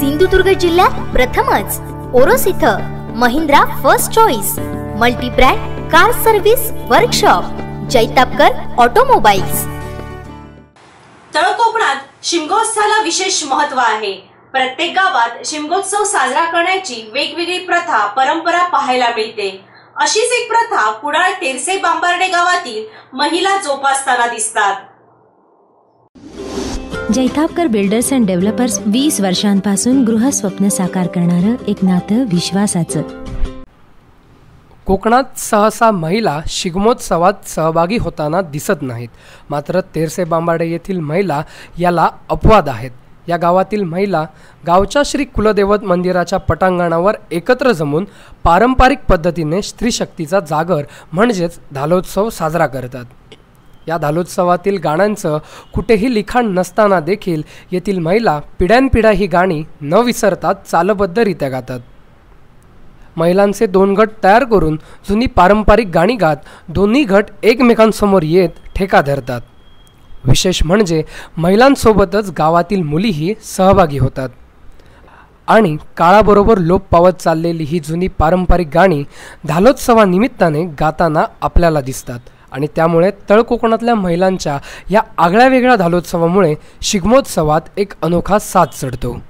सिंधुदुर्ग जिल्ह्यात प्रथमच. ओरोस इथं Mahindra first choice multibrand car service workshop Jaitapkar automobiles. तळकोकणात शिमगोत्सवाला विशेष महत्त्व आहे. प्रत्येक गावात शिमगोत्सव साजरा करण्याची वेगवेगळी प्रथा परंपरा पाहायला मिळते. अशीच एक प्रथा कुडाळ तेरसे बांबर्डे गावातील महिला जोपासताना दिसतात. जैतापकर बिल्डर्स अँड डेव्हलपर्स वीस वर्षांपासून गृहस्वप्न साकार करणारं एक नातं विश्वासाचं. कोकणात सहसा महिला शिगमोत्सवात सहभागी होताना दिसत नाहीत. मात्र तेरसे बांबाडे येथील महिला याला अपवाद आहेत. या गावातील महिला गावच्या श्री कुलदेवत मंदिराच्या पटांगणावर एकत्र जमून पारंपरिक पद्धतीने स्त्रीशक्तीचा जागर म्हणजेच धालोत्सव साजरा करतात. या धालोत्सवातील गाण्यांचं कुठेही लिखाण नसताना देखील येथील महिला पिढ्यानपिढ्या ही गाणी न विसरता चालबद्धरित्या गातात. महिलांचे दोन गट तयार करून जुनी पारंपरिक गाणी गात दोन्ही गट एकमेकांसमोर येत ठेका धरतात. विशेष म्हणजे महिलांसोबतच गावातील मुलीही सहभागी होतात. आणि काळाबरोबर लोप पावत चाललेली ही जुनी पारंपरिक गाणी धालोत्सवानिमित्ताने गाताना आपल्याला दिसतात. आणि त्यामुळे तळकोकणातल्या महिलांच्या या आगळ्या वेगळ्या धालोत्सवामुळे शिगमोत्सवात एक अनोखा साथ चढतो.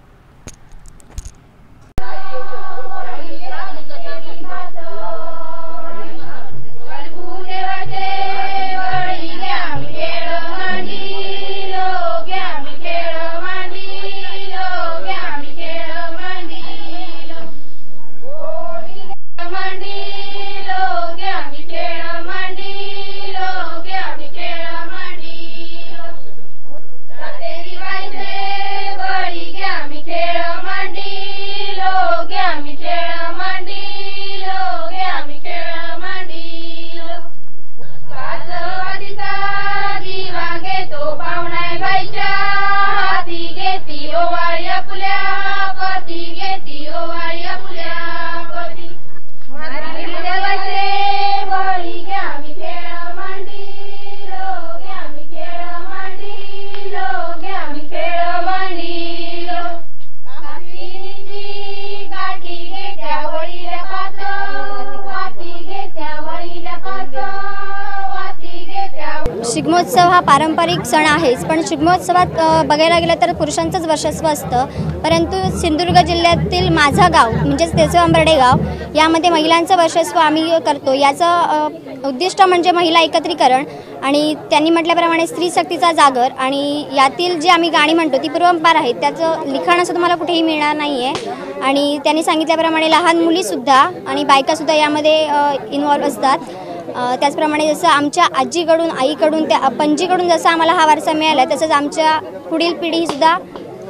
शिगमोत्सव हा पारंपरिक सण आहेच पण शिगमोत्सवात बघायला गेलं तर पुरुषांचंच वर्चस्व असतं. परंतु सिंधुदुर्ग जिल्ह्यातील माझं गाव म्हणजेच तेचवांबर्डे गाव यामध्ये महिलांचं वर्चस्व आम्ही करतो. याचं उद्दिष्ट म्हणजे महिला एकत्रीकरण आणि त्यांनी म्हटल्याप्रमाणे स्त्री शक्तीचा जागर आणि यातील जी आम्ही गाणी म्हणतो ती पूर्वंपार आहेत. त्याचं लिखाण असं तुम्हाला कुठेही मिळणार नाही आहे आणि त्यांनी सांगितल्याप्रमाणे लहान मुलीसुद्धा आणि बायकासुद्धा यामध्ये इन्वॉल्व्ह असतात. त्याचप्रमाणे जसं आमच्या आजीकडून आईकडून त्या पणजीकडून जसं आम्हाला हा वारसा मिळाला तसंच आमच्या पुढील पिढीसुद्धा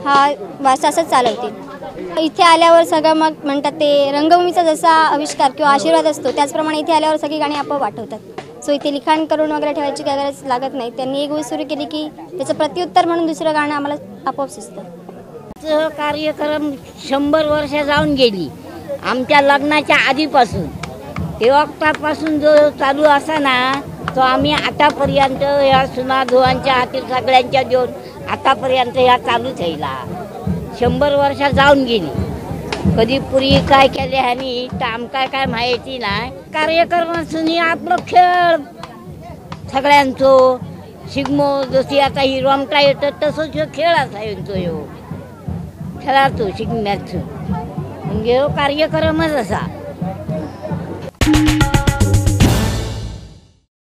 हा वारसा असंच चालवतील इथे आल्यावर सगळं मग म्हणतात ते रंगभूमीचा जसा आविष्कार किंवा आशीर्वाद असतो त्याचप्रमाणे इथे आल्यावर सगळी गाणी आपोआप आठवतात. सो इथे लिखाण करून वगैरे ठेवायची काय गरज लागत नाही. त्यांनी एक गोष्ट सुरू केली की त्याचं प्रत्युत्तर म्हणून दुसरं गाणं आम्हाला आपोआप सुचतं. कार्यक्रम शंभर वर्ष जाऊन गेली. आमच्या लग्नाच्या आधीपासून. तेव्हापासून जो चालू असा ना तो आम्ही आतापर्यंत या सुना धुवांच्या हातील सगळ्यांच्या देऊन आतापर्यंत ह्या चालूच यायला शंभर वर्ष जाऊन गेली. कधी पूर्वी काय केले आणि तर आमका काय माहिती नाही. कार्यक्रमासून आपलं खेळ. सगळ्यांचो. शिगमो जशी आता ही रोमटा येतं तसंच ह्यो खेळ असा यांचो ह्यो खेळाचो शिगम्याचो म्हणजे कार्यक्रमच असा. Thank you.